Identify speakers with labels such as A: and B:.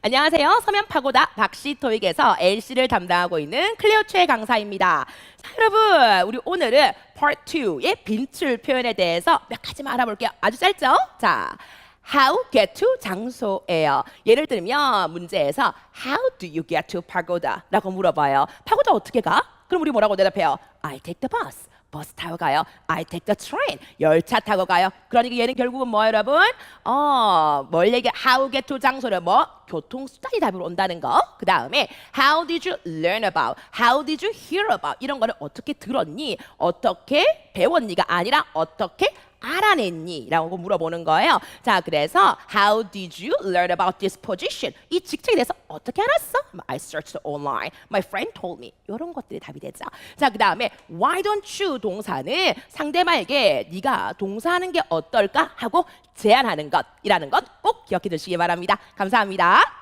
A: 안녕하세요. 서면 파고다 박씨 토익에서 LC를 담당하고 있는 클레어 최 강사입니다. 자, 여러분, 우리 오늘은 Part 2의 빈출 표현에 대해서 몇 가지만 알아볼게요. 아주 짧죠? 자, How get to 장소예요. 예를 들면 문제에서 How do you get to pagoda? 라고 물어봐요. 파고다 어떻게 가? 그럼 우리 뭐라고 대답해요? I take the bus. 버스 타고 가요. I take the train. 열차 타고 가요. 그러니까 얘는 결국은 뭐예요, 여러분? 어, 뭘 얘기? How get to 장소를 뭐? 교통수단이 답으로 온다는 거. 그 다음에 How did you learn about? How did you hear about? 이런 거를 어떻게 들었니? 어떻게 배웠니가 아니라 어떻게 알아냈니? 라고 물어보는 거예요. 자, 그래서 How did you learn about this position? 이 직책에 대해서 어떻게 알았어? I searched online. My friend told me. 이런 것들이 답이 되죠. 자, 그 다음에 Why don't you 동사는 상대방에게 네가 동사하는 게 어떨까? 하고 제안하는 것이라는 것 꼭 기억해 두시기 바랍니다. 감사합니다.